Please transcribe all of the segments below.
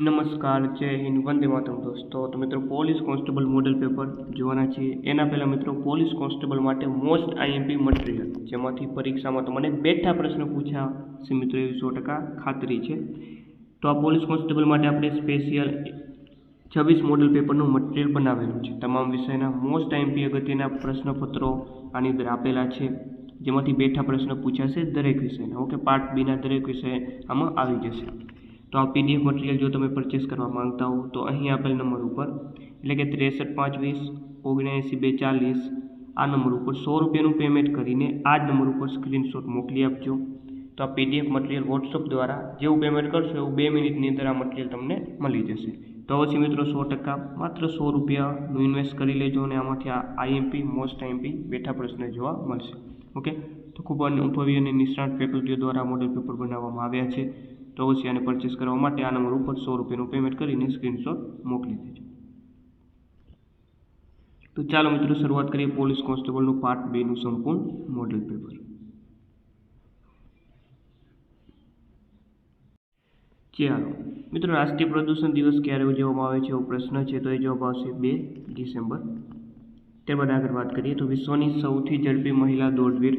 નમસ્કાર, જય હિન્દ, વંદે માતરમ દોસ્તો. તો મિત્રો, પોલીસ કોન્સ્ટેબલ મોડેલ પેપર જોવાના છીએ એના પહેલાં મિત્રો, પોલીસ કોન્સ્ટેબલ માટે મોસ્ટ આઈએમપી મટીરિયલ, જેમાંથી પરીક્ષામાં તમને બેઠા પ્રશ્ન પૂછ્યા છે મિત્રો એવી સો ટકા ખાતરી છે. તો આ પોલીસ કોન્સ્ટેબલ માટે આપણે સ્પેશિયલ છવ્વીસ મોડેલ પેપરનું મટીરિયલ બનાવેલું છે. તમામ વિષયના મોસ્ટ આઈએમપી અગત્યના પ્રશ્નપત્રો આની અંદર આપેલા છે, જેમાંથી બેઠા પ્રશ્ન પૂછાશે દરેક વિષયના. ઓકે, પાર્ટ બીના દરેક વિષય આમાં આવી જશે. તો આ પીડીએફ મટીરિયલ જો તમે પરચેસ કરવા માંગતા હો, તો અહીં આપેલ નંબર ઉપર, એટલે કે ત્રેસઠ પાંચ વીસ ઓગણએંસી બે ચાલીસ આ નંબર ઉપર સો રૂપિયાનું પેમેન્ટ કરીને આ જ નંબર ઉપર સ્ક્રીનશોટ મોકલી આપજો. તો આ પીડીએફ મટીરિયલ વોટ્સઅપ દ્વારા જેવું પેમેન્ટ કરશો એવું બે મિનિટની અંદર આ મટીરિયલ તમને મળી જશે. તો અવશ્ય મિત્રો સો ટકા, માત્ર સો રૂપિયાનું ઇન્વેસ્ટ કરી લેજો અને આમાંથી આ આઈએમપી મોસ્ટ આઈએમપી બેઠા પ્રશ્ન જોવા મળશે. ઓકે તો ખૂબ અનુભવી અને નિષ્ણાત ફેકલ્ટીઓ દ્વારા મોડેલ પેપર બનાવવામાં આવ્યા છે. તો અવશ્ય આને પરચેસ કરવા માટે આ નંબર ઉપર સો રૂપિયાનું પેમેન્ટ કરીને સ્ક્રીનશોટ મોકલી દેજો. તો ચાલો મિત્રો શરૂઆત કરીએ પોલીસ કોન્સ્ટેબલનું પાર્ટ બેનું સંપૂર્ણ મોડેલ પેપર ચાલો, મિત્રો રાષ્ટ્રીય પ્રદૂષણ દિવસ ક્યારે ઉજવવામાં આવે છે એવો પ્રશ્ન છે તો એ જવાબ આવશે બે ડિસેમ્બર. ત્યારબાદ આગળ વાત કરીએ તો વિશ્વની સૌથી ઝડપી મહિલા દોડવીર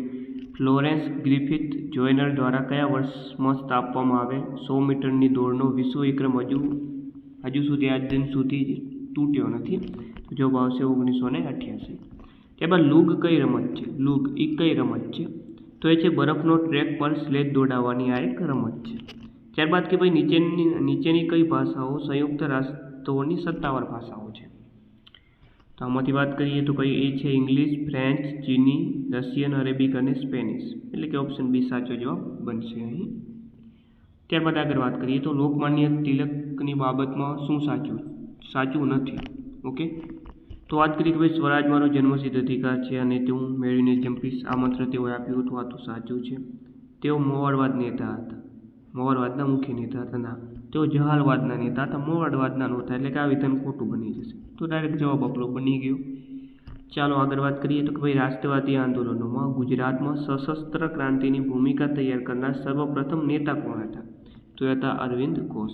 ફ્લોરેન્સ ગ્રિફિથ જોઈનર દ્વારા કયા વર્ષમાં સ્થાપવામાં આવે? સો મીટરની દોડનો વિશ્વ વિક્રમ હજુ હજુ સુધી, આજ દિન સુધી તૂટ્યો નથી. તો જવાબ આવશે ઓગણીસો ને અઠ્યાસી. ત્યારબાદ લૂગ કઈ રમત છે? લૂગ એ કઈ રમત છે? તો એ છે બરફનો ટ્રેક પર સ્લેજ દોડાવવાની આ એક રમત છે. ત્યારબાદ કે ભાઈ નીચેની નીચેની કઈ ભાષાઓ સંયુક્ત રાષ્ટ્રોની સત્તાવાર ભાષાઓ છે? તો આમાંથી વાત કરીએ તો કઈ એ છે ઇંગ્લિશ, ફ્રેન્ચ, ચીની, રશિયન, અરેબિક અને સ્પેનિશ. એટલે કે ઓપ્શન બી સાચો જવાબ બનશે અહીં. ત્યારબાદ આગળ વાત કરીએ તો લોકમાન્ય તિલકની બાબતમાં શું સાચું? સાચું નથી. ઓકે તો વાત કરીએ કે ભાઈ સ્વરાજ મારો જન્મસિદ્ધ અધિકાર છે અને તેઓ મેળવીને જંપીશ આ મંત્ર તેઓએ આપ્યું હતું, આ તો સાચું છે. તેઓ મોવાડવાદ નેતા હતા. મોવાડવાદના મુખ્ય નેતા હતા. ના તેઓ જહાલવાદના નેતા હતા મોવાડવાદના નહોતા એટલે કે આ વિધાન ખોટું બની જશે. તો ડાયરેક્ટ જવાબ આપણો બની ગયો. ચાલો આગળ વાત કરીએ તો કે ભાઈ, રાષ્ટ્રવાદી આંદોલનોમાં ગુજરાતમાં સશસ્ત્ર ક્રાંતિની ભૂમિકા તૈયાર કરનાર સર્વપ્રથમ નેતા કોણ હતા? તો હતા અરવિંદ ઘોષ.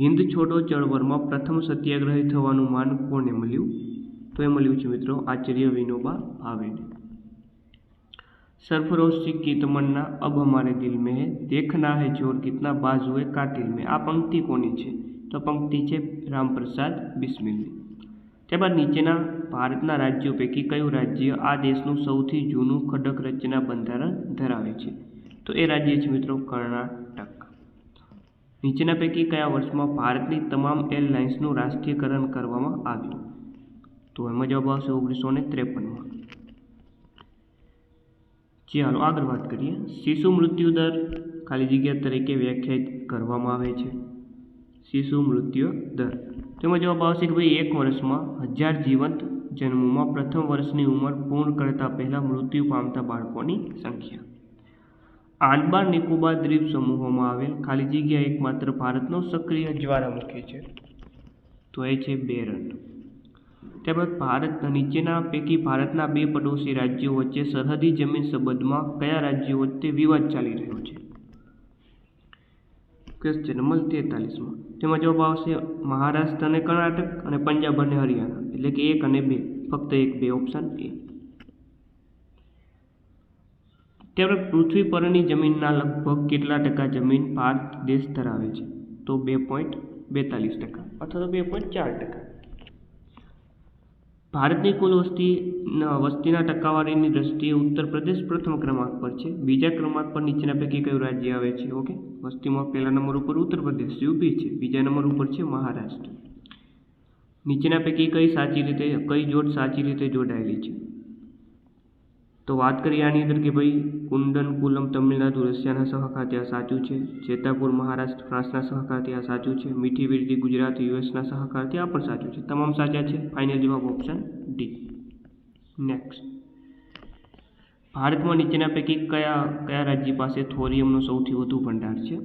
હિન્દ છોડો ચળવળમાં પ્રથમ સત્યાગ્રહી થવાનું માન કોને મળ્યું? તો એ મળ્યું છે મિત્રો આચાર્ય વિનોબા ભાવેને. सरफरोश की तमन्ना अब हमारे दिल में है देखना है जोर कितना बाजुए कातिल में આ પંક્તિ કોની છે તો પંક્તિ છે રામપ્રસાદ બિસ્મિલની ત્યારબાદ નીચેના ભારતના રાજ્યો પૈકી કયું રાજ્ય આ દેશનું સૌથી જૂનું ખડક રચના બંધારણ ધરાવે છે તો એ રાજ્ય છે મિત્રો કર્ણાટક નીચેના પૈકી કયા વર્ષમાં ભારતની તમામ એરલાઇન્સનું રાષ્ટ્રીયકરણ કરવામાં આવ્યું તો એમાં જવાબ આવશે ઓગણીસો ને ત્રેપનમાં ચાલો આગળ વાત કરીએ, શિશુ મૃત્યુ દર ખાલી જગ્યા તરીકે વ્યાખ્યાયિત કરવામાં આવે છે. શિશુ મૃત્યુ દર. તેમાં જવાબ આવશે કે ભાઈ એક વર્ષમાં હજાર જીવંત જન્મોમાં પ્રથમ વર્ષની ઉંમર પૂર્ણ કરતાં પહેલાં મૃત્યુ પામતા બાળકોની સંખ્યા. આંદબાર નિકોબાર દ્વીપ સમૂહોમાં આવેલ ખાલી જગ્યા એકમાત્ર ભારતનો સક્રિય જ્વાળામુખી છે. તો એ છે બેરન ત્યારબાદ ભારત નીચેના પૈકી ભારતના બે પડોશી રાજ્યો વચ્ચે સરહદી જમીન સંબંધમાં કયા રાજ્યો વચ્ચે વિવાદ ચાલી રહ્યો છે? ક્વેશ્ચન નંબર તેતાલીસમાં. તેમાં જવાબ આવશે મહારાષ્ટ્ર અને કર્ણાટક અને પંજાબ અને હરિયાણા, એટલે કે એક અને બે. ફક્ત એક બે ઓપ્શન એ ત્યારબાદ પૃથ્વી પરની જમીનના લગભગ કેટલા ટકા જમીન ભારત દેશ ધરાવે છે? તો બે પોઈન્ટ બેતાલીસ ટકા, અથવા તો બે પોઈન્ટ ચાર ટકા. ભારતની કુલ વસ્તી વસ્તીના ટકાવારીની દ્રષ્ટિએ ઉત્તર પ્રદેશ પ્રથમ ક્રમાંક પર છે. બીજા ક્રમાંક પર નીચેના પૈકી કયું રાજ્ય આવે છે? ઓકે. વસ્તીમાં પહેલા નંબર ઉપર ઉત્તર પ્રદેશ યુપી છે. બીજા નંબર ઉપર છે મહારાષ્ટ્ર. નીચેના પૈકી કઈ સાચી રીતે, કઈ જોડ સાચી રીતે જોડાયેલી છે? તો વાત કરીએ આની અંદર કે ભાઈ કુંડન કુલમ તમિલનાડુ રશિયાના સહખાતે આ સાચું છે? જેતાપુર મહારાષ્ટ્ર ફ્રાન્સના સહખાતે આ સાચું છે? મીઠી વીરડી ગુજરાત, યુએસના સહકારથી આ પણ સાચું છે? તમામ સાચા છે? ફાઇનલ જવાબ ઓપ્શન ડી. નેક્સ્ટ. ભારતમાં નીચેના પૈકી કયા કયા રાજ્ય પાસે થોરિયમનો સૌથી વધુ ભંડાર છે?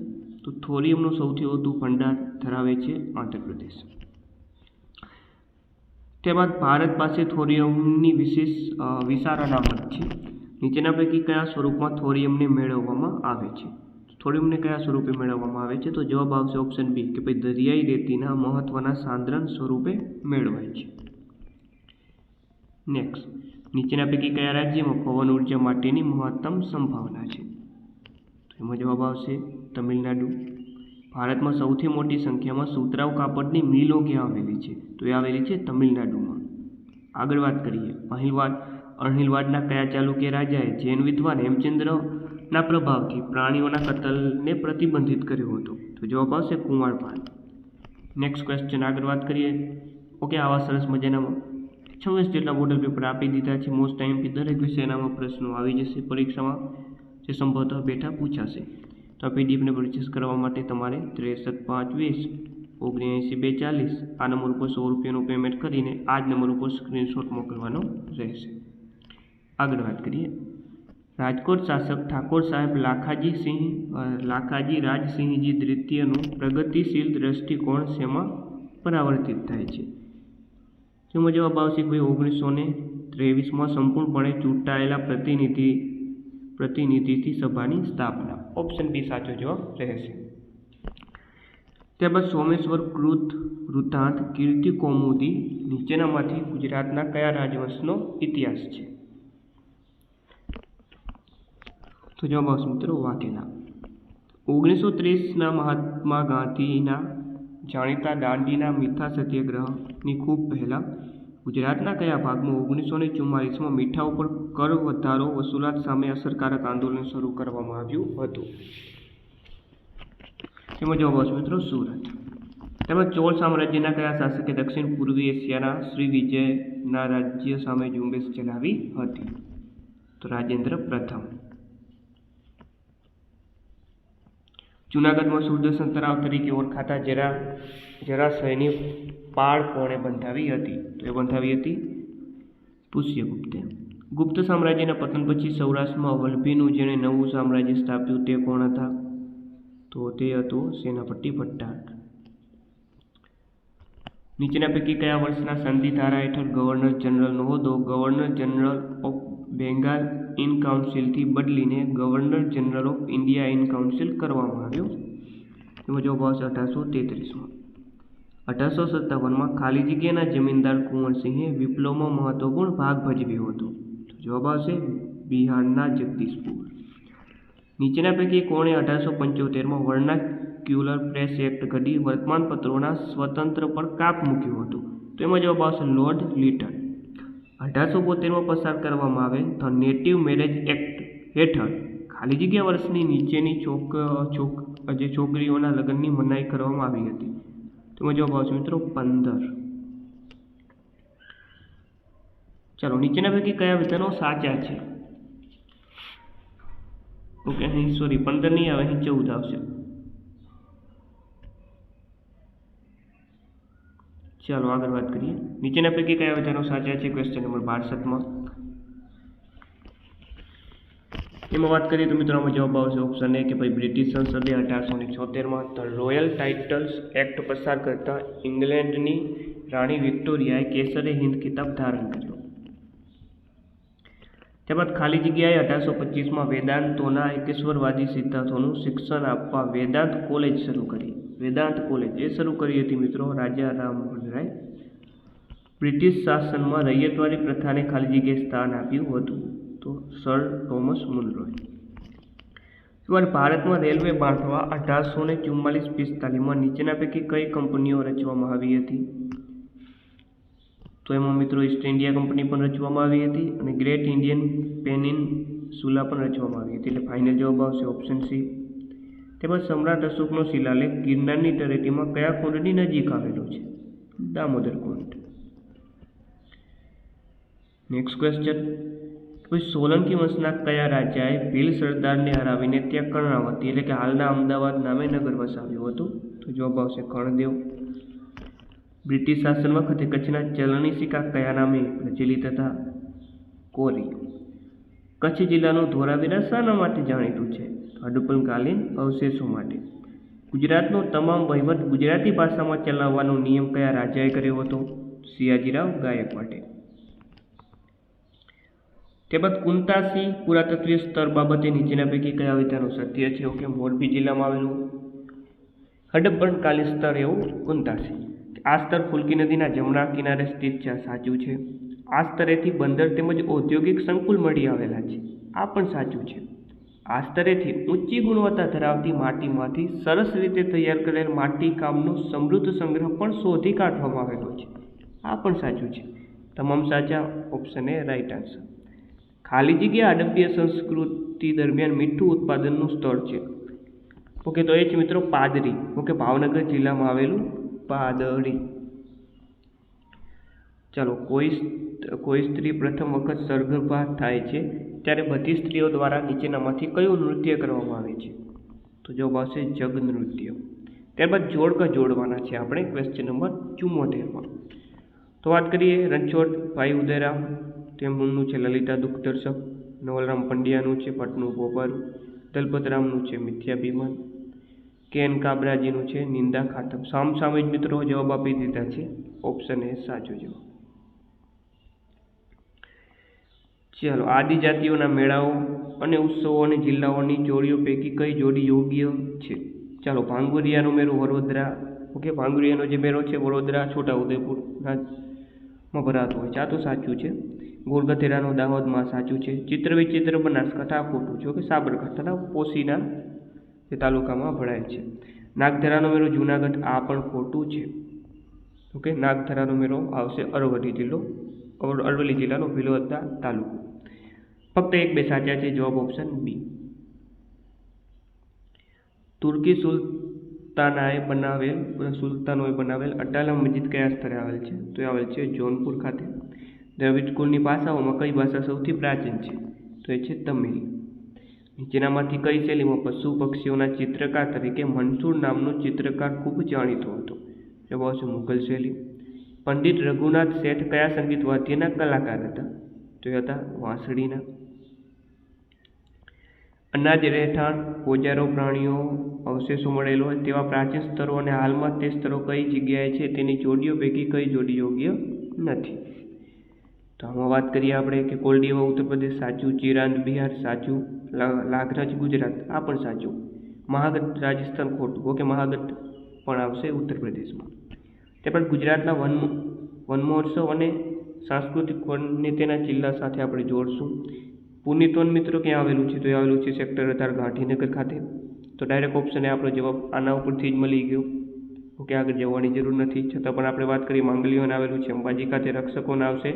તો થોરિયમનો સૌથી વધુ ભંડાર ધરાવે છે આંધ્રપ્રદેશ. ત્યારબાદ ભારત પાસે થોરિયમની વિશેષ વિશાળ અનામત છે. નીચેના પૈકી કયા સ્વરૂપમાં થોરિયમને મેળવવામાં આવે છે? થોરિયમને કયા સ્વરૂપે મેળવવામાં આવે છે? તો જવાબ આવશે ઓપ્શન બી કે ભાઈ દરિયાઈ રેતીના મહત્વના સાંદ્રણ સ્વરૂપે મેળવાય છે. નેક્સ્ટ નીચેના પૈકી કયા રાજ્યમાં પવન ઊર્જા માટેની મહત્તમ સંભાવના છે? તો એમાં જવાબ આવશે તમિલનાડુ. ભારતમાં સૌથી મોટી સંખ્યામાં સુતરાઉ કાપડની મિલો ક્યાં આવેલી છે? તો એ આવેલી છે તમિલનાડુમાં. આગળ વાત કરીએ. અહિલવાડ અણહિલવાડના કયા ચાલુક્ય રાજાએ જૈન વિદ્વાન હેમચંદ્રના પ્રભાવથી પ્રાણીઓના કતલને પ્રતિબંધિત કર્યો હતો? તો જવાબ આવશે કુંવારપાલ નેક્સ્ટ ક્વેશ્ચન આગળ વાત કરીએ. ઓકે, આવા સરસ મજાના છવ્વીસ જેટલા બોર્ડર પેપર આપી દીધા છે. મોસ્ટ ટાઈમથી દરેક વિષયનામાં પ્રશ્નો આવી જશે પરીક્ષામાં. જે સંભવતઃ બેઠા પૂછાશે. તો આ પીડીએફને પરચેસ કરવા માટે તમારે ત્રેસઠ પાંચ વીસ ઓગણએંસી બે ચાલીસ આ નંબર ઉપર સો રૂપિયાનું પેમેન્ટ કરીને આ જ નંબર ઉપર સ્ક્રીનશોટ મોકલવાનો રહેશે. આગળ વાત કરીએ. રાજકોટ શાસક ઠાકોર સાહેબ લાખાજી સિંહ લાખાજી રાજસિંહજી દ્વિતીયનું પ્રગતિશીલ દ્રષ્ટિકોણ શેમાં પરાવર્તિત થાય છે? જેમાં જવાબ આવશે ભાઈ ઓગણીસો ને ત્રેવીસમાં સંપૂર્ણપણે ચૂંટાયેલા પ્રતિનિધિ પ્રતિનિધિથી સભાની સ્થાપના. ઓપ્શન બી સાચો જવાબ રહેશે. ત્યારબાદ સોમેશ્વર કૃત વૃત્તાંત કીર્તિ કૌમુદી નીચેનામાંથી ગુજરાતના કયા રાજવંશનો ઇતિહાસ છે? તો જવાબ આવશે મિત્રો વાઘેલા ઓગણીસો ત્રીસના મહાત્મા ગાંધીના જાણીતા દાંડીના મીઠા સત્યાગ્રહની ખૂબ પહેલાં ગુજરાતના કયા ભાગમાં ઓગણીસો ને ચુમ્માલીસમાં મીઠા ઉપર કર વધારો વસૂલાત સામે અસરકારક આંદોલન શરૂ કરવામાં આવ્યું હતું. તેમાં જવાબ આવશે મિત્રો સુરત. તેમજ ચોળ સામ્રાજ્યના કયા શાસકે દક્ષિણ પૂર્વી એશિયાના શ્રી વિજયના રાજ્ય સામે ઝુંબેશ ચલાવી હતી? તો રાજેન્દ્ર પ્રથમ. જૂનાગઢમાં સુરદર્શન તળાવ તરીકે ઓળખાતા જરા, જરાશયની પાળ કોણે બંધાવી હતી? તો એ બંધાવી હતી પુષ્યગુપ્તે. ગુપ્ત સામ્રાજ્યના પતન પછી સૌરાષ્ટ્રમાં વલભીનું જેણે નવું સામ્રાજ્ય સ્થાપ્યું તે કોણ હતા? તો તે હતો સેનાપતિ ભટ્ટાર નીચેના પૈકી કયા વર્ષના સંધિ ધારા હેઠળ ગવર્નર જનરલનો હોદ્દો? Governor general of Bengal in કાઉન્સિલથી બદલીને governor general of India in council કરવામાં આવ્યો. તેમાં જવાબ આવશે અઢારસો તેત્રીસમાં. અઢારસો સત્તાવનમાં ખાલી જગ્યાના જમીનદાર કુંવરસિંહે વિપ્લવમાં મહત્વપૂર્ણ ભાગ ભજવ્યો હતો. જવાબ આવશે બિહારના જગદીશપુર. નીચેના પૈકી કોણે અઢારસો પંચોતેરમાં વર્નાક્યુલર પ્રેસ એક્ટ ઘડી વર્તમાનપત્રોના સ્વતંત્ર પર કાપ મૂક્યું હતું. તો એમાં જવાબ આવશે લોર્ડ લિટન. અઢારસો બોતેરમાં પસાર કરવામાં આવે તો નેટિવ મેરેજ એક્ટ હેઠળ ખાલી જગ્યા વર્ષની નીચેની છોક છોક જે છોકરીઓના લગ્નની મનાઈ કરવામાં આવી હતી. તેમાં જવાબ આવશે મિત્રો પંદર. ચાલો, નીચેના પૈકી કયા વિધાનો સાચા છે? ઓકે, અહીં સોરી પંદર નહીં આવે, અહીં ચૌદ આવશે. ચાલો, આગળ વાત કરીએ. નીચેના પૈકી કયા વિધાનો સાચા છે? ક્વેશ્ચન નંબર બારસઠમાં એમાં વાત કરીએ તો મિત્રો, આમાં જવાબ આવશે ઓપ્શન એ કે ભાઈ બ્રિટિશ સંસદે અઢારસો ને છોતેરમાં ધ રોયલ ટાઇટલ્સ એક્ટ પસાર કરતા ઇંગ્લેન્ડની રાણી વિક્ટોરિયાએ કેસરે હિન્દ ખિતાબ ધારણ કર્યો. ત્યારબાદ ખાલી જગ્યાએ અઢારસો પચીસમાં વેદાંતોના એકેશ્વરવાદી સિદ્ધાંતોનું શિક્ષણ આપવા વેદાંત કોલેજ શરૂ કરી. વેદાંત કોલેજ એ શરૂ કરી હતી મિત્રો રાજા રામમોહન રાય બ્રિટિશ શાસનમાં રૈયતવાળી પ્રથાને ખાલી જગ્યાએ સ્થાન આપ્યું હતું તો સર થોમસ મુનરોય ત્યારબાદ ભારતમાં રેલવે બાંધવા અઢારસો ને ચુમ્માલીસ પિસ્તાલીસમાં નીચેના પૈકી કઈ કંપનીઓ રચવામાં આવી હતી? તો એમાં મિત્રો ઈસ્ટ ઇન્ડિયા કંપની પણ રચવામાં આવી હતી અને ગ્રેટ ઇન્ડિયન પેનિન સુલા પણ રચવામાં આવી હતી. એટલે ફાઇનલ જવાબ આવશે ઓપ્શન સી તેમજ સમ્રાટ અશોકનો શિલાલેખ ગિરનારની તળેટીમાં કયા કુંડની નજીક આવેલો છે? દામોદર કુંડ. નેક્સ્ટ ક્વેશ્ચન પછી સોલંકી વંશના કયા રાજાએ ભીલ સરદારને હરાવીને ત્યાં કર્ણાવતી, એટલે કે હાલના અમદાવાદ નામે નગર વસાવ્યું હતું? તો જવાબ આવશે કર્ણદેવ. બ્રિટિશ શાસન વખતે કચ્છના ચલણી સિક્કા કયા નામે પ્રચલિત હતા? કોરી. કચ્છ જિલ્લાનું ધોરાવીરા શાના માટે જાણીતું છે? હડુપનકાલીન અવશેષો માટે. ગુજરાતનો તમામ વહીવટ ગુજરાતી ભાષામાં ચલાવવાનો નિયમ કયા રાજાએ કર્યો હતો? સિયાજીરાવ ગાયકવાડે. ત્યારબાદ કુંતાસી પુરાતત્વીય સ્તર બાબતે નીચેના પૈકી કયા વિધાનો સત્ય છે? ઓકે, મોરબી જિલ્લામાં આવેલું. હડપ્પનકાલીન સ્તર એવું કુંતાસી. આ સ્તર ફુલકી નદીના જમણા કિનારે સ્થિત છે સાચું છે. આ સ્તરેથી બંદર તેમજ ઔદ્યોગિક સંકુલ મળી આવેલા છે, આ પણ સાચું છે. આ સ્તરેથી ઊંચી ગુણવત્તા ધરાવતી માટીમાંથી સરસ રીતે તૈયાર કરેલ માટી કામનો સમૃદ્ધ સંગ્રહ પણ શોધી કાઢવામાં આવેલો છે, આ પણ સાચું છે. તમામ સાચા ઓપ્શન એ રાઈટ આન્સર ખાલી જગ્યા હડપ્પીય સંસ્કૃતિ દરમિયાન મીઠું ઉત્પાદનનું સ્થળ છે. ઓકે, તો એ છે મિત્રો પાદરી, ઓકે, ભાવનગર જિલ્લામાં આવેલું પાદરી ચાલો, કોઈ કોઈ સ્ત્રી પ્રથમ વખત સર્ગર્ભા થાય છે, ત્યારે બધી સ્ત્રીઓ દ્વારા નીચેનામાંથી કયું નૃત્ય કરવામાં આવે છે? તો જવાબ આવશે જગ નૃત્ય. ત્યારબાદ જોડકા જોડવાના છે આપણે ક્વેશ્ચન નંબર ચુમ્મોતેરમાં. તો વાત કરીએ રણછોડ, ભાઈ ઉદયરામ, તેમનું છે લલિતા દુઃખદર્શક નવલરામ પંડ્યાનું છે પટનું પોપર, દલપતરામનું છે મિથ્યાભિમાન કે એન કાબરાજીનું છે, નિંદા ખાતમ. સામ સામે જ મિત્રો જવાબ આપી દીધા છે. ઓપ્શન એ સાચો જવાબ. ચાલો, આદિજાતિઓના મેળાઓ અને ઉત્સવો અને જિલ્લાઓની જોડીઓ પૈકી કઈ જોડી યોગ્ય છે? ચાલો ભાંગુરિયાનો મેળો વડોદરા. ઓકે ભાંગુરિયાનો જે મેળો છે, વડોદરા, છોટાઉદેપુરના માં ભરાતો હોય આ તો સાચું છે. ગોળગથેરાનો દાહોદમાં સાચું છે. ચિત્ર વિચિત્ર બનાસકાંઠા ખોટું છે. ઓકે, સાબરકાંઠાના પોસીના જે તાલુકામાં ભળાય છે. નાગધરાનો મેળો જુનાગઢ આ પણ ખોટું છે. ઓકે, નાગધરાનો મેળો આવશે અરવલ્લી જિલ્લો અર- અરવલ્લી જિલ્લાનો ભીલોદા તાલુકો. ફક્ત એક બે સાચા છે, જવાબ ઓપ્શન બી તુર્કી સુલતાનાએ બનાવેલ, સુલતાનોએ બનાવેલ અટાલા મસ્જિદ કયા સ્થળે આવેલ છે? તો એ આવેલ છે જોનપુર ખાતે. દ્રવિડ કુળની ભાષાઓમાં કઈ ભાષા સૌથી પ્રાચીન છે? તો એ છે તમિલ. નીચેનામાંથી કઈ શૈલીમાં પશુ પક્ષીઓના ચિત્રકાર તરીકે મનસૂર નામનો ચિત્રકાર ખૂબ જાણીતો હતો. જવાબ આવશે મુઘલ શૈલી. પંડિત રઘુનાથ શેઠ કયા સંગીત વાદ્યના કલાકાર હતા? તો એ હતા વાંસળીના. અનાજ રહેઠાણ, ઓજારો પ્રાણીઓ, અવશેષો મળેલો હોય તેવા પ્રાચીન સ્તરો અને હાલમાં તે સ્તરો કઈ જગ્યાએ છે તેની જોડીઓ પૈકી કઈ જોડી યોગ્ય નથી. તો આમાં વાત કરીએ આપણે કે કોલડીવા ઉત્તર પ્રદેશ સાચું, ચિરાંદ, બિહાર સાચું. લા- લાખરાજ ગુજરાત, આ પણ સાચું. મહાગઢ રાજસ્થાન ખોટું, ઓકે મહાગઢ પણ આવશે ઉત્તર પ્રદેશમાં ત્યારબાદ ગુજરાતના વન વન મહોત્સવ અને સાંસ્કૃતિક વનને તેના જિલ્લા સાથે આપણે જોડશું. પુનિતવન મિત્રો ક્યાં આવેલું છે? તો એ આવેલું છે સેક્ટર અઢાર ગાંધીનગર ખાતે. તો ડાયરેક્ટ ઓપ્શન એ આપણો જવાબ આના ઉપરથી જ મળી ગયો. ઓકે, આગળ જવાની જરૂર નથી. છતાં પણ આપણે વાત કરીએ, માંગલીઓને આવેલું છે. અંબાજી ખાતે રક્ષકોને આવશે.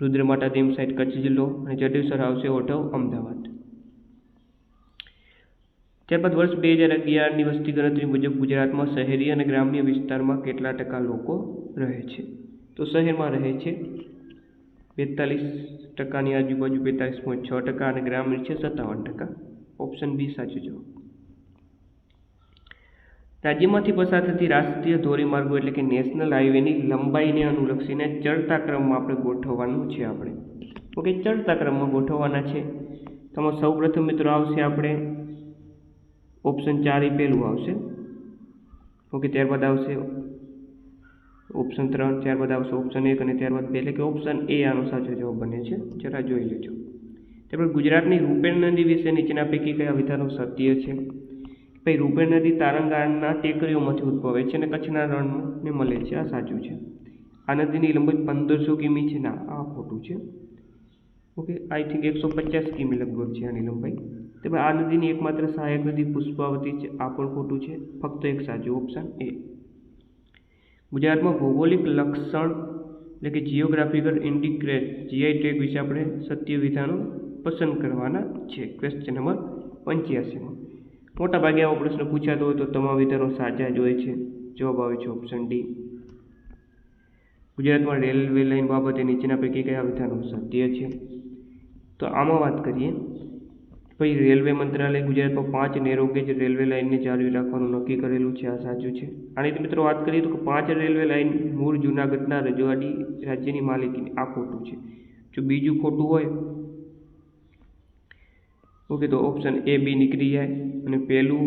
રુદ્રમાતા દેમ સાઈડ કચ્છ જિલ્લો અને જડેસર આવશે ઓઢવ અમદાવાદ. ત્યારબાદ વર્ષ બે હજાર અગિયારની વસ્તી ગણતરી મુજબ ગુજરાતમાં શહેરી અને ગ્રામ્ય વિસ્તારમાં કેટલા ટકા લોકો રહે છે? તો શહેરમાં રહે છે બેતાલીસ ટકાની આજુબાજુ બેતાલીસ પોઈન્ટ છ ટકા અને ગ્રામ્ય છે સત્તાવન ટકા. ઓપ્શન બી સાચો જવાબ. રાજ્યમાંથી પસાર થતી રાષ્ટ્રીય ધોરીમાર્ગો એટલે કે નેશનલ હાઈવેની લંબાઈને અનુલક્ષીને ચડતા ક્રમમાં આપણે ગોઠવવાનું છે આપણે. ઓકે, ચડતા ક્રમમાં ગોઠવવાના છે. તો સૌ પ્રથમ મિત્રો આવશે આપણે ઓપ્શન ચાર એ પહેલું આવશે. ઓકે, ત્યારબાદ આવશે ઓપ્શન ત્રણ, ત્યારબાદ આવશે ઓપ્શન એક અને ત્યારબાદ એટલે કે ઓપ્શન એ આનો સાચો જવાબ બને છે. જરા જોઈ લેજો. ત્યારબાદ ગુજરાતની રૂપેણ નદી વિશે નીચેના પૈકી કયા વિધાનો સત્ય છે? ભાઈ, રૂપેણ નદી તારંગાના ટેકરીઓમાંથી ઉદ્ભવે છે અને કચ્છના રણને મળે છે. આ સાચું છે. આ નદીની લંબાઈ પંદરસો કિમી છે ના આ ખોટું છે. ઓકે આઈ થિંક એકસો પચાસ કિમી લગભગ છે આની લંબાઈ. તેમાં આ નદીની એકમાત્ર સહાયક નદી પુષ્પાવતી છે. આ પણ ખોટું છે. ફક્ત એક સાચું ઓપ્શન એ. ગુજરાતમાં ભૌગોલિક લક્ષણ એટલે કે જીઓગ્રાફિકલ ઇન્ડિગ્રેટ જીઆઈ ટેગ વિશે આપણે સત્ય વિધાનો પસંદ કરવાના છે. ક્વેશ્ચન નંબર પંચ્યાસીમાં. મોટાભાગે આવો પ્રશ્ન પૂછાતો હોય તો તમામ વિધાનો સાચા જ હોય છે. જવાબ આવે છે ઓપ્શન ડી ગુજરાતમાં રેલવે લાઇન બાબતે નીચેના પૈકી કયા વિધાનો સત્ય છે? તો આમાં વાત કરીએ. પછી રેલવે મંત્રાલય ગુજરાતમાં પાંચ નેરોગેજ રેલવે લાઇનને જાળવી રાખવાનું નક્કી કરેલું છે, આ સાચું છે. આની મિત્રો વાત કરીએ તો પાંચ રેલવે લાઇન મૂળ જૂનાગઢના રજવાડી રાજ્યની માલિકીની, આ ખોટું છે. જો બીજું ખોટું હોય, ઓકે, તો ઓપ્શન એ બી નીકળી જાય અને પહેલું,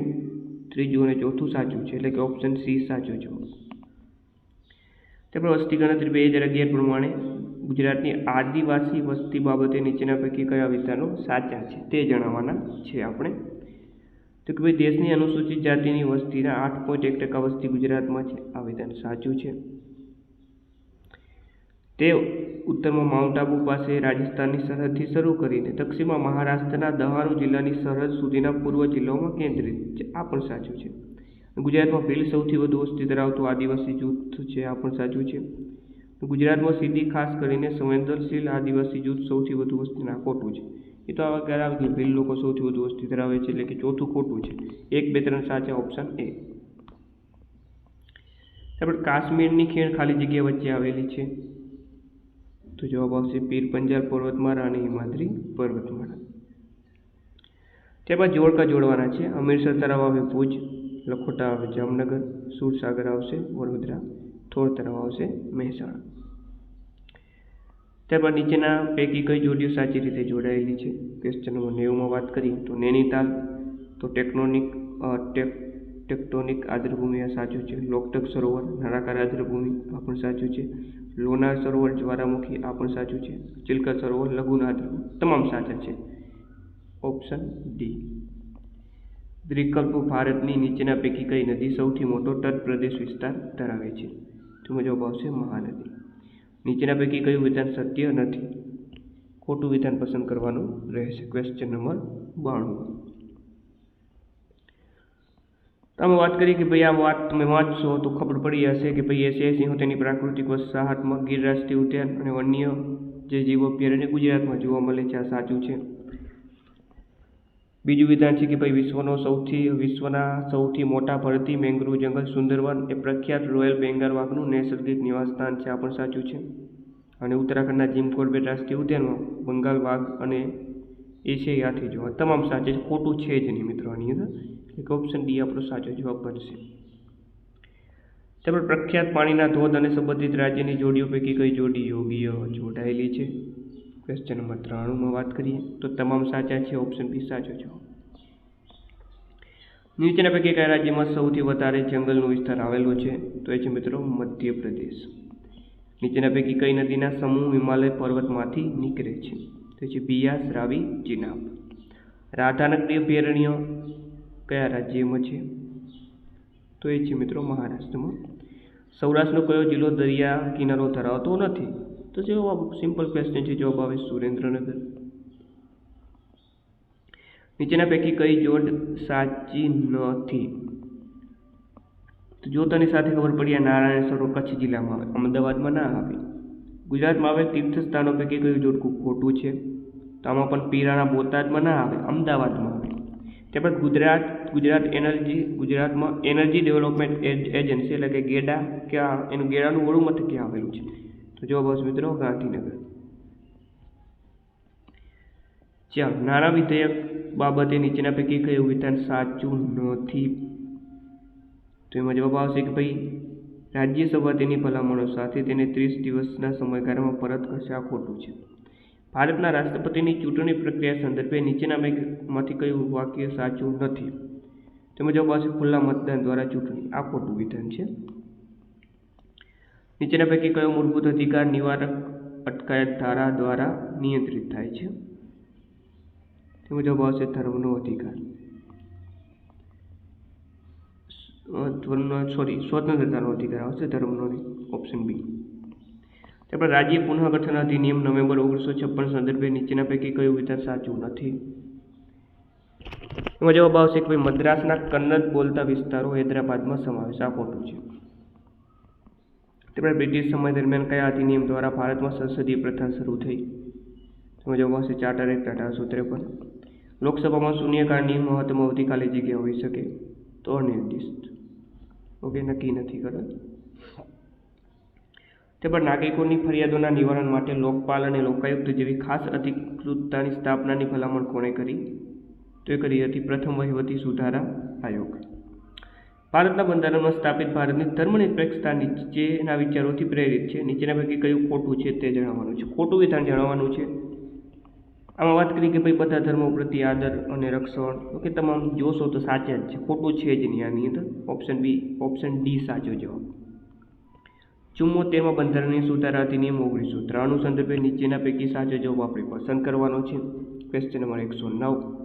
ત્રીજું અને ચોથું સાચું છે, એટલે કે ઓપ્શન સી સાચું છે ત્યારબાદ વસ્તી ગણતરી બે હજાર અગિયાર પ્રમાણે ગુજરાતની આદિવાસી વસ્તી બાબતે નીચેના પૈકી કયા વિસ્તારો સાચા છે તે જણાવવાના છે આપણે. તો કે ભાઈ દેશની અનુસૂચિત જાતિની વસ્તીના આઠ પોઈન્ટ એક ટકા વસ્તી ગુજરાતમાં છે. આ વિધાન સાચું છે. તે ઉત્તરમાં માઉન્ટ આબુ પાસે રાજસ્થાનની સરહદથી શરૂ કરીને દક્ષિણમાં મહારાષ્ટ્રના દહાણુ જિલ્લાની સરહદ સુધીના પૂર્વ જિલ્લાઓમાં કેન્દ્રિત છે. આ પણ સાચું છે. ગુજરાતમાં ભીલ સૌથી વધુ વસ્તી ધરાવતું આદિવાસી જૂથ છે, આ પણ સાચું છે. ગુજરાતમાં સીધી ખાસ કરીને સંવેદનશીલ આદિવાસી જૂથ સૌથી વધુ વસ્તીના ખોટું છે. એ તો આવા ક્યારે આવે કે ભીલ લોકો સૌથી વધુ વસ્તી ધરાવે છે એટલે કે ચોથું ખોટું છે. એક, બે, ત્રણ સાચા ઓપ્શન એ. આપણે કાશ્મીરની ખીણ ખાલી જગ્યા વચ્ચે આવેલી છે. તો જવાબ આવશે પીર પંજાર પર્વતમાળા અને હિમાદ્રી પર્વતમાળા. ત્યારબાદ જોડકા જોડવાના છે. અમીરસર તળાવ આવે ભુજ. લખોટા આવે, જામનગર, સુરસાગર આવશે, વડોદરા, થોર તળાવ આવશે, મહેસાણા. ત્યારબાદ નીચેના પૈકી કઈ જોડીઓ સાચી રીતે જોડાયેલી છે? ક્વેશ્ચન નંબર નેવુંમાં વાત કરીએ તો નૈનીતાલ, તો ટેકનોનિક ટેક, ટેક્ટોનિક આદ્રભૂમિ આ સાચું છે. લોકટક સરોવર, નળાકાર આદ્રભૂમિ આ પણ સાચું છે. લોનાર સરોવર જ્વારામુખી આ પણ સાચું છે. ચિલ્કા સરોવર લઘુના આદ્રભૂમિ તમામ સાચા છે. Option D. વિકલ્પો ભારતની નીચેના પૈકી કઈ નદી સૌથી મોટો તટ પ્રદેશ વિસ્તાર ધરાવે છે? તેમાં જવાબ આવશે મહાનદી. નીચેના પૈકી કયું વિધાન સત્ય નથી? ખોટું વિધાન પસંદ કરવાનું રહેશે. ક્વેશ્ચન નંબર બાણું. તમે વાત કરી કે ભાઈ આ વાત તમે વાંચશો તો ખબર પડી હશે કે ભાઈ એશિયાઈ સિંહો તેની પ્રાકૃતિક વસાહતમાં ગીર રાષ્ટ્રીય ઉદ્યાન અને વન્ય જે જીવો અભયારણ્ય ગુજરાતમાં જોવા મળે છે. આ સાચું છે? બીજું વિધાન છે કે ભાઈ વિશ્વનો સૌથી, વિશ્વના સૌથી મોટા ભરતી મેંગ્રુવ જંગલ સુંદરવન એ પ્રખ્યાત રોયલ બેંગાલ વાઘનું નૈસર્ગિક નિવાસસ્થાન છે, આ પણ સાચું છે. અને ઉત્તરાખંડના જીમ કોર્બેટ રાષ્ટ્રીય ઉદ્યાનમાં બંગાળ વાઘ અને એશિયાઈ હાથી જોવા, તમામ સાચે ખોટું છે જ નહીં મિત્રો આની અંદર. એક ઓપ્શન ડી આપણો સાચો જવાબ બનશે. તેમજ પ્રખ્યાત પાણીના ધોધ અને સંબંધિત રાજ્યની જોડીઓ પૈકી કઈ જોડી યોગીઓ જોડાયેલી છે? ક્વેશ્ચન નંબર ત્રાણુંમાં વાત કરીએ, તો તમામ સાચા છે ઓપ્શન બી સાચો જવાબ નીચેના પૈકી કયા રાજ્યમાં સૌથી વધારે જંગલનો વિસ્તાર આવેલો છે, તો એ છે મિત્રો મધ્યપ્રદેશ. નીચેના પૈકી કઈ નદીના સમૂહ હિમાલય પર્વતમાંથી નીકળે છે, તો છે બિયાસ, રાવી, ચિનાબ. રાધાનગરી અભયારણ્ય કયા રાજ્યમાં છે? તો એ છે મિત્રો મહારાષ્ટ્રમાં. સૌરાષ્ટ્રનો કયો જિલ્લો દરિયા કિનારો ધરાવતો નથી? તો જવાબ સિમ્પલ ક્વેશ્ચન છે જવાબ આવે સુરેન્દ્રનગર. નીચેના પૈકી કઈ જોડ સાચી નથી? તો જો તને સાથે ખબર પડી, આ નારાયણ સરોવર કચ્છ જિલ્લામાં આવે. અમદાવાદમાં ના આવે. ગુજરાતમાં આવે તીર્થ સ્થાનો પૈકી કયું જોડકું ખોટું છે? તો આમાં પણ પીરાણા બોટાદમાં ના આવે, અમદાવાદમાં આવે. ત્યારબાદ ગુજરાત ગુજરાત એનર્જી, ગુજરાતમાં એનર્જી ડેવલપમેન્ટ એજન્સી એટલે કે ગેડા, ક્યાં, એનું ગેડાનું વડું મથક ક્યાં આવેલું છે. જવાબ આવશે મિત્રો, ગાંધીનગર. ચાલો નાણાં વિધેયક બાબતે નીચેના પૈકી કયું વિધાન સાચું નથી? તો એમાં જવાબ આવશે કે ભાઈ, રાજ્યસભા તેની ભલામણો સાથે તેને ત્રીસ દિવસના સમયગાળામાં પરત કરશે. આ ખોટું છે. ભારતના રાષ્ટ્રપતિની ચૂંટણી પ્રક્રિયા સંદર્ભે નીચેના માંથી કયું વાક્ય સાચું નથી? તેમાં જવાબ આવશે, ખુલ્લા મતદાન દ્વારા ચૂંટણી. આ ખોટું વિધાન છે. નીચેના પૈકી કયો મૂળભૂત અધિકાર નિવારક અટકાયત ધારા દ્વારા નિયંત્રિત થાય છે? તેમાં જવાબ આવશે ધર્મનો અધિકાર. સોરી સ્વતંત્રતાનો અધિકાર આવશે, ધર્મનો ઓપ્શન બી ત્યારબાદ રાજ્ય પુનઃગઠન અધિનિયમ નવેમ્બર ઓગણીસો છપ્પન સંદર્ભે નીચેના પૈકી કયું વિધાન સાચું નથી? એમાં જવાબ આવશે કે ભાઈ મદ્રાસના કન્નડ બોલતા વિસ્તારો હૈદરાબાદમાં સમાવેશ. આ ખોટું છે. ત્યારબાદ બ્રિટિશ સમય દરમિયાન કયા અધિનિયમ દ્વારા ભારતમાં સંસદીય પ્રથા શરૂ થઈ? તેમાં જવાબ આવશે ચાર્ટર એક્ટ અઢારસો ત્રેપન. લોકસભામાં શૂન્યકાળની મહત્તમ અવધિ જગ્યા હોઈ શકે તો અનિર્દિષ્ટ. ઓકે, નક્કી નથી કરત પણ નાગરિકોની ફરિયાદોના નિવારણ માટે લોકપાલ અને લોકાયુક્ત જેવી ખાસ અધિકૃતતાની સ્થાપનાની ભલામણ કોણે કરી? તો એ કરી હતી પ્રથમ વહીવટી સુધારા આયોગ. ભારતના બંધારણમાં સ્થાપિત ભારતની ધર્મનિરપેક્ષતા નીચેના વિચારોથી પ્રેરિત છે. નીચેના પૈકી કયું ખોટું છે તે જણાવવાનું છે. ખોટું વિધાન જણાવવાનું છે. આમાં વાત કરી કે ભાઈ બધા ધર્મો પ્રત્યે આદર અને રક્ષણ ઓકે તમામ જોશો તો સાચા જ છે. ખોટું છે જ નહીં આની અંદર. ઓપ્શન બી ઓપ્શન ડી સાચો જવાબ. ચુમ્મોતેરમાં બંધારણીય સુધારા અધિનિયમ ઓગણીસો ત્રાણું સંદર્ભે નીચેના પૈકી સાચો જવાબ આપણે પસંદ કરવાનો છે. ક્વેશ્ચન નંબર એકસો નવ.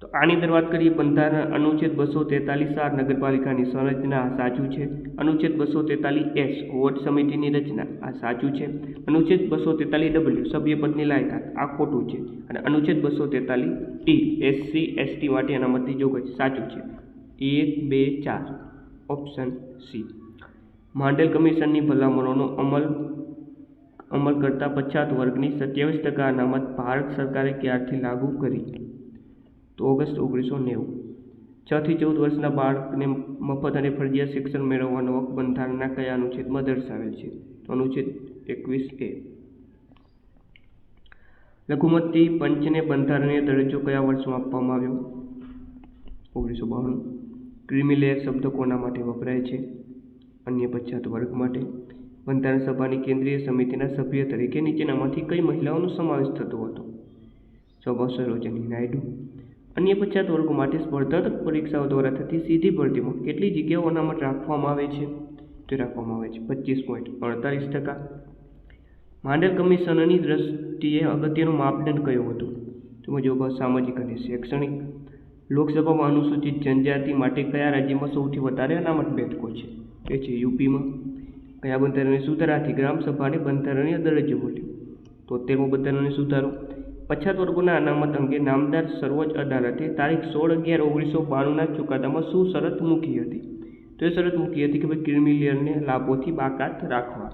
તો આની અંદર વાત કરીએ, બંધારણ અનુચ્છેદ બસો તેતાલીસ આર નગરપાલિકાની સંરચના આ સાચું છે? અનુચ્છેદ બસો તેતાલીસ એસ, વોર્ડ સમિતિની રચના આ સાચું છે? અનુચ્છેદ બસો તેતાલીસ ડબલ્યુ સભ્યપદની લાયકાત આ ખોટું છે. અને અનુચ્છેદ બસો તેતાલીસ ટી એસસી, એસટી માટે અનામતની જોગવાઈ સાચું છે. એક, બે, ચાર. Option C. માંડલ કમિશનની ભલામણોનો અમલ અમલ કરતા પછાત વર્ગની સત્યાવીસ ટકા અનામત ભારત સરકારે ક્યારથી લાગુ કરી? તો ઓગસ્ટ ઓગણીસો નેવું. છ થી ચૌદ વર્ષના બાળકને મફત અને ફરજિયાત શિક્ષણ મેળવવાનો હક બંધારણના કયા અનુચ્છેદમાં દર્શાવેલ છે? તો અનુચ્છેદ એકવીસ એ. લઘુમતી પંચને બંધારણીય દરજ્જો કયા વર્ષમાં આપવામાં આવ્યો? ઓગણીસો બાવન. ક્રિમિલેયર શબ્દ કોના માટે વપરાય છે? અન્ય પછાત વર્ગ માટે. બંધારણ સભાની કેન્દ્રીય સમિતિના સભ્ય તરીકે નીચેનામાંથી કઈ મહિલાઓનો સમાવેશ થતો હતો? જવાબ સરોજની નાયડુ અન્ય પછાત વર્ગો માટે સ્પર્ધાત્મક પરીક્ષાઓ દ્વારા થતી સીધી ભરતીમાં કેટલી જગ્યાઓ અનામત રાખવામાં આવે છે? તે રાખવામાં આવે છે પચીસ પોઈન્ટ અડતાલીસ ટકા. માંડલ કમિશનની દ્રષ્ટિએ અગત્યનું માપદંડ કયો હતો? તેમાં જવાબ સામાજિક અને શૈક્ષણિક. લોકસભામાં અનુસૂચિત જનજાતિ માટે કયા રાજ્યમાં સૌથી વધારે અનામત બેઠકો છે? એ છે યુપીમાં. કયા બંધારણની સુધારાથી ગ્રામસભાને બંધારણીય દરજ્જો મળ્યો તોતેરમો બંધારણીય સુધારો. પછાત વર્ગોના અનામત અંગે નામદાર સર્વોચ્ચ અદાલતે તારીખ સોળ અગિયાર ઓગણીસો બાણુંના ચુકાદામાં શું શરત મૂકી હતી. તો એ શરત મૂકી હતી કે ભાઈ ક્રિમિલિયરને લાભોથી બાકાત રાખવા.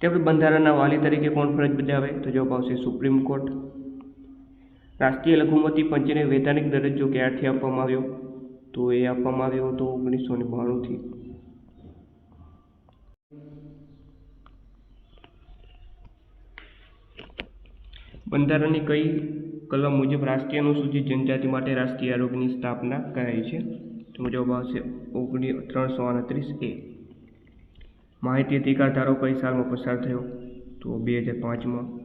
તે બંધારણના વાલી તરીકે કોણ ફરજ બજાવે? તો જવાબ આવશે સુપ્રીમ કોર્ટ. રાષ્ટ્રીય લઘુમતી પંચને વૈધાનિક દરજ્જો ક્યારથી આપવામાં આવ્યો? તો એ આપવામાં આવ્યો હતો ઓગણીસો ને બાણુંથી. બંધારણની કઈ કલમ મુજબ રાષ્ટ્રીય અનુસૂચિત જનજાતિ માટે રાષ્ટ્રીય આરોગ્યની સ્થાપના કરાઈ છે? તો જવાબ આવશે ઓગણી ત્રણસો આડત્રીસ એ. માહિતી અધિકાર ધારો કઈ સાલમાં પસાર થયો? તો બે હજાર પાંચમાં.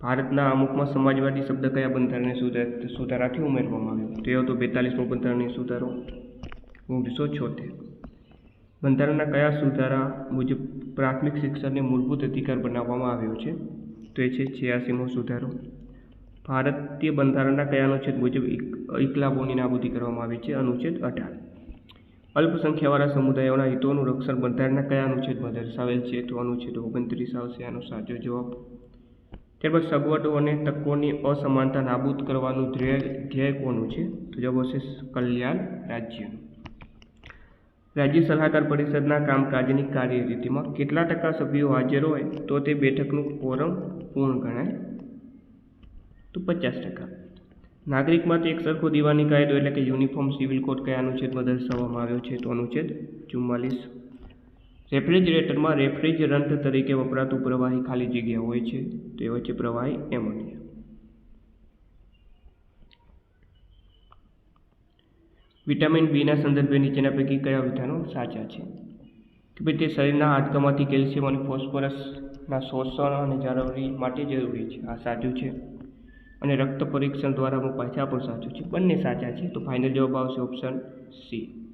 ભારતના અમુકમાં સમાજવાદી શબ્દ કયા બંધારણને સુધાર, સુધારાથી ઉમેરવામાં આવ્યો? તે હતો બેતાલીસમો બંધારણીય સુધારો. ઓગણીસો છોતેર. બંધારણના કયા સુધારા મુજબ પ્રાથમિક શિક્ષણને મૂળભૂત અધિકાર બનાવવામાં આવ્યો છે? તો એ છે છ્યાસીમો સુધારો. ભારતીય બંધારણના કયા અનુચ્છેદ મુજબ ઇકલાબોની નાબૂદી કરવામાં આવી છે? અનુચ્છેદ અઢાર. અલ્પસંખ્યાવાળા સમુદાયોના હિતોનું રક્ષણ બંધારણના કયા અનુચ્છેદમાં દર્શાવેલ છે? તો અનુચ્છેદ ઓગણત્રીસ આવશે, આનો સાચો જવાબ. ત્યારબાદ સગવડો અને તકોની અસમાનતા નાબૂદ કરવાનું ધ્યેય ધ્યેય કોનું છે? તો જવાબ આવશે કલ્યાણ રાજ્યનું. રાજ્ય સલાહકાર પરિષદના કામકાજની કાર્યરીતિમાં કેટલા ટકા સભ્યો હાજર હોય તો તે બેઠકનું કોરમ પૂર્ણ ગણાય? તો પચાસ ટકા. નાગરિક માટે એક સરખો દીવાની કાયદો એટલે કે યુનિફોર્મ સિવિલ કોડ કયા અનુચ્છેદમાં દર્શાવવામાં આવ્યો છે તો અનુચ્છેદ ચુમ્માલીસ. રેફ્રિજરેટરમાં રેફ્રિજરન્ટ તરીકે વપરાતું પ્રવાહી ખાલી જગ્યા હોય છે, તો હોય છે પ્રવાહી એમોનિયા. વિટામિન બીના સંદર્ભે નીચેના પૈકી કયા વિધાનો સાચા છે? કે ભાઈ તે શરીરના હાડકામાંથી કેલ્શિયમ અને ફોસ્ફરસના શોષણ અને જાળવણી માટે જરૂરી છે. આ સાચું છે. અને રક્ત પરીક્ષણ દ્વારા હું પાછા પણ સાચું છે. બંને સાચા છે. તો ફાઇનલ જવાબ આવશે ઓપ્શન સી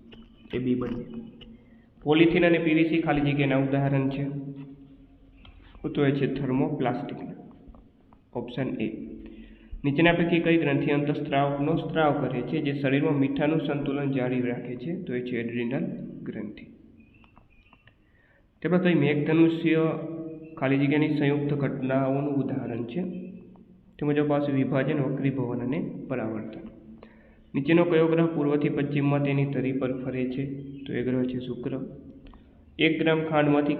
એ બી બંને. પોલિથીન અને પીવીસી ખાલી જગ્યાના ઉદાહરણ છે. તો એ છે થર્મોપ્લાસ્ટિક ઓપ્શન એ નીચેના પૈકી કઈ ગ્રંથિ અંતઃસ્ત્રાવનો સ્ત્રાવ કરે છે, જે શરીરમાં મીઠાનું સંતુલન જાળવી રાખે છે, તો એ છે એડ્રિનલ ગ્રંથિ. ત્યારબાદ કઈ મેઘધનુષ્ય ખાલી જગ્યાની સંયુક્ત ઘટનાઓનું ઉદાહરણ છે. તે મુજબ આવશે વિભાજન, વક્રીભવન અને પરાવર્તન. નીચેનો કયો ગ્રહ પૂર્વથી પશ્ચિમમાં તેની તરી પર ફરે છે, તો એ ગ્રહ છે શુક્ર. એક ગ્રામ ખાંડમાંથી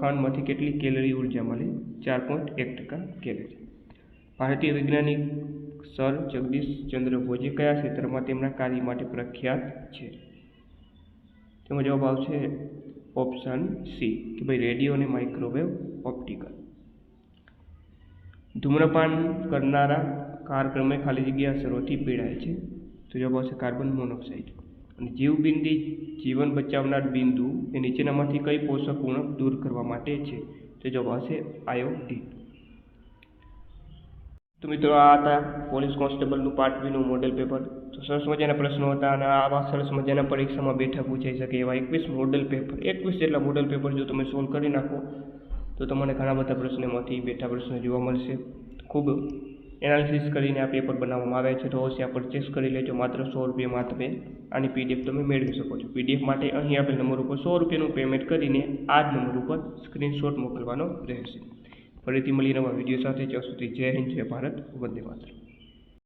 ખાંડમાંથી કેટલી કેલરી ઊર્જા મળે? ચાર પોઈન્ટ એક ટકા કેલરી. ભારતીય વૈજ્ઞાનિક સર જગદીશ ચંદ્ર બોઝે કયા ક્ષેત્રમાં તેમના કાર્ય માટે પ્રખ્યાત છે? તેમાં જવાબ આવશે ઓપ્શન સી, કે ભાઈ રેડિયો અને માઇક્રોવેવ ઓપ્ટિકલ. ધૂમ્રપાન કરનારા કારક્રમે ખાલી જગ્યા અસરોથી પીડાય છે. તો જવાબ આવશે કાર્બન મોનોક્સાઇડ. અને જીવબિંદી જીવન બચાવનાર બિંદુ એ નીચેનામાંથી કઈ પોષક ઉણપ દૂર કરવા માટે છે? તો જવાબ આવશે આયોડીન. તો મિત્રો આ હતા પોલીસ કોન્સ્ટેબલનું પાર્ટ બીનું મોડેલ પેપર તો સરસ મજાના પ્રશ્નો હતા અને આવા સરસ મજાના પરીક્ષામાં બેઠા પૂછાઈ શકે એવા એકવીસ મોડેલ પેપર એકવીસ જેટલા મોડેલ પેપર જો તમે સોલ્વ કરી નાખો, તો તમને ઘણા બધા પ્રશ્નોમાંથી બેઠા પ્રશ્નો જોવા મળશે. ખૂબ એનાલિસિસ કરીને આ પેપર બનાવવામાં આવ્યા છે. તો અવશ્ય પરચેસ કરી લેજો. માત્ર સો રૂપિયામાં તમે આની પીડીએફ તમે મેળવી શકો છો. પીડીએફ માટે અહીં આપેલ નંબર ઉપર સો રૂપિયાનું પેમેન્ટ કરીને આ જ નંબર ઉપર સ્ક્રીનશોટ મોકલવાનો રહેશે. ફરીથી મળી નવા વીડિયો સાથે જ્યાં સુધી જય હિન્દ જય ભારત વંદે માતરમ.